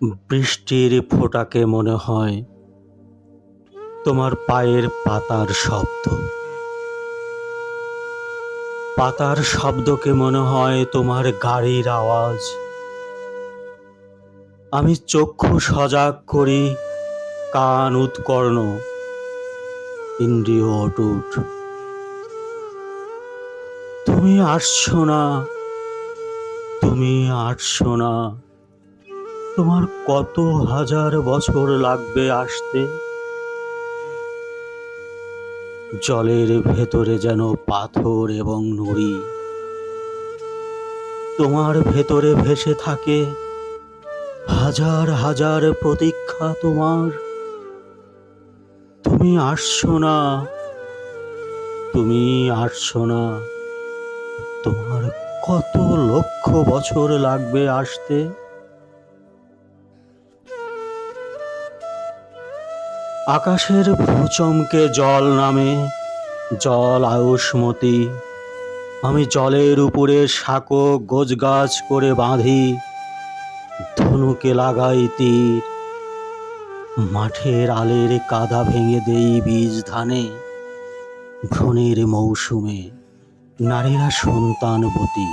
বৃষ্টির ফোঁটাকে মনে হয় তোমার পায়ের পাতার শব্দ। পাতার শব্দকে মনে হয় তোমার গাড়ির আওয়াজ। আমি চক্ষু সজাগ করি, কান উৎকর্ণ, ইন্দ্রিয় অটুট। তুমি আসছো না, তুমি আসছো না। তোমার কত হাজার বছর লাগবে আসতে? জলের ভেতরে যেন পাথর এবং নুড়ি। তোমার ভেতরে ভেসে থাকে হাজার হাজার প্রতীক্ষা তোমার। তুমি আসছো না, তুমি আসছো না। তোমার কত লক্ষ বছর লাগবে আসতে? আকাশের ভূচমকে জল নামে, জল আয়ুষ্মতি। আমি জলের উপরে সাঁকো গোজগাছ করে বাঁধি, ধনুকে লাগাই তীর। মাঠের আলের কাদা ভেঙে দেই বীজ ধানে ভ্রণের মৌসুমে নারীরা সন্তানবতী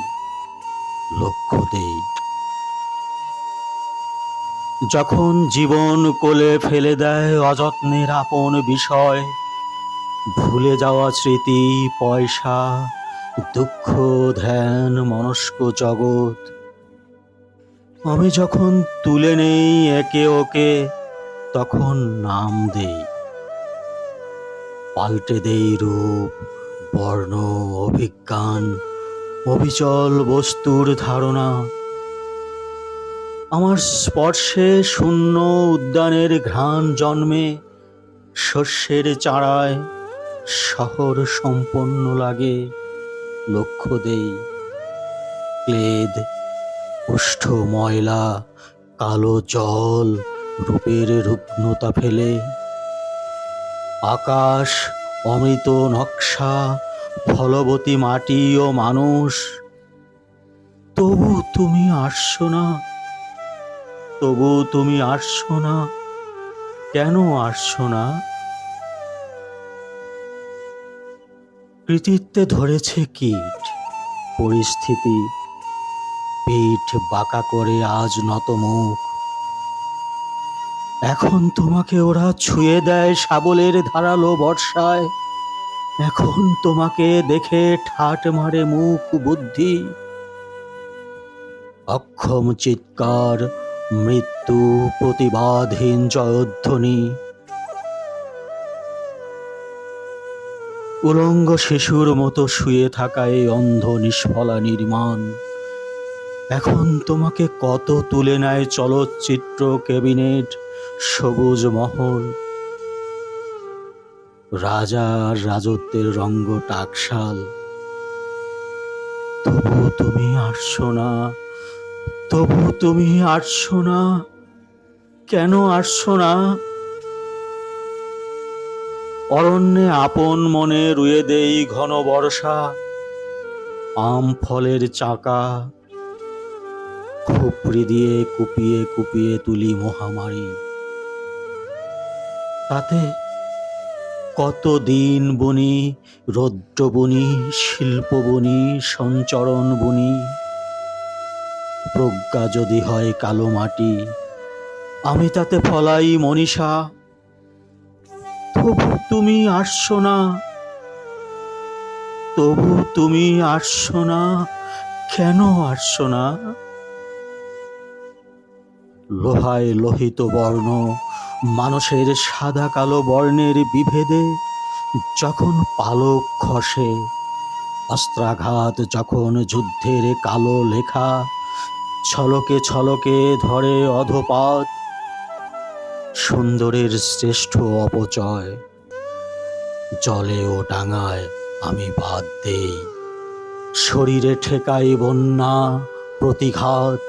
লক্ষ্য দেই যখন জীবন কোলে ফেলে দেয় অযত্নের আপন বিষয়, ভুলে যাওয়া স্মৃতি, পয়সা, দুঃখ, ধ্যান, মনস্ক জগৎ, আমি যখন তুলে নেই একে ওকে, তখন নাম দেই। পাল্টে দেই রূপ, বর্ণ, অভিজ্ঞান, অবিচল বস্তুর ধারণা আমার স্পর্শে শূন্য উদ্যানের ঘ্রাণ জন্মে, শস্যের চারায় শহর সম্পন্ন লাগে, লক্ষ্য দেই ক্লেদ উষ্ঠ ময়লা, কালো জল, রূপের রুগ্নতা ফেলে। আকাশ, অমৃত নকশা, ফলবতী মাটি ও মানুষ, তবু তুমি আসছো না তবু তুমি আসছো না? কেন আসছো না? কৃতিত্বে ধরেছে কীট, পরিস্থিতি। পিঠ বাঁকা করে আজ নত মুখ। এখন তোমাকে ওরা ছুঁয়ে দেয় শাবলের ধারালো বর্ষায়। এখন তোমাকে দেখে ঠাট মারে মুখ বুদ্ধি। অক্ষম চিৎকার মৃত্যু প্রতিবাদহীন জয়ধ্বনি। উলঙ্গ শিশুর মতো শুয়ে থাকা এই অন্ধ নিষ্ফলা নির্মাণ। এখন তোমাকে কত তুলে নেয় চলচ্চিত্র ক্যাবিনেট, সবুজ মহল? রাজার রাজত্বের রঙ্গ টাকশাল। তবু তুমি আসছো না। তবু তুমি আসছো না। কেন আসছো না? অরণ্যে আপন মনে রুয়ে দেই ঘন বর্ষা, আম ফলের চাকা, খুপড়ি দিয়ে কুপিয়ে কুপিয়ে তুলি মহামারী। তাতে কত দিন বনি, রৌদ্র বনি, শিল্প বনি, সঞ্চরণ বনি প্রজ্ঞা যদি হয় কালো মাটি, আমি তাতে ফলাই মনীষা। তবু তুমি আসছো না, তবু তুমি আসছো না, কেন আসছো না? লোহায় লোহিত বর্ণ, মানুষের সাদা কালো বর্ণের বিভেদে যখন পালক খসে, অস্ত্রাঘাত যখন যুদ্ধের কালো লেখা ছলকে ছলকে ধরে অধপাত সুন্দরের শ্রেষ্ঠ অপচয়। জলে ও ডাঙায় আমি বাদ দেই। শরীরে ঠেকাই বন্যা, প্রতিঘাত।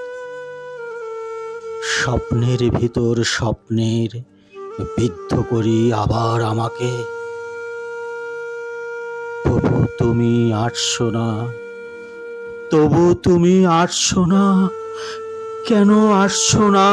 স্বপ্নের ভিতর স্বপ্নের বিদ্ধ করি আবার আমাকে। তবু তুমি আসছো না, তবু তুমি আসছো না। কেন আসছো না?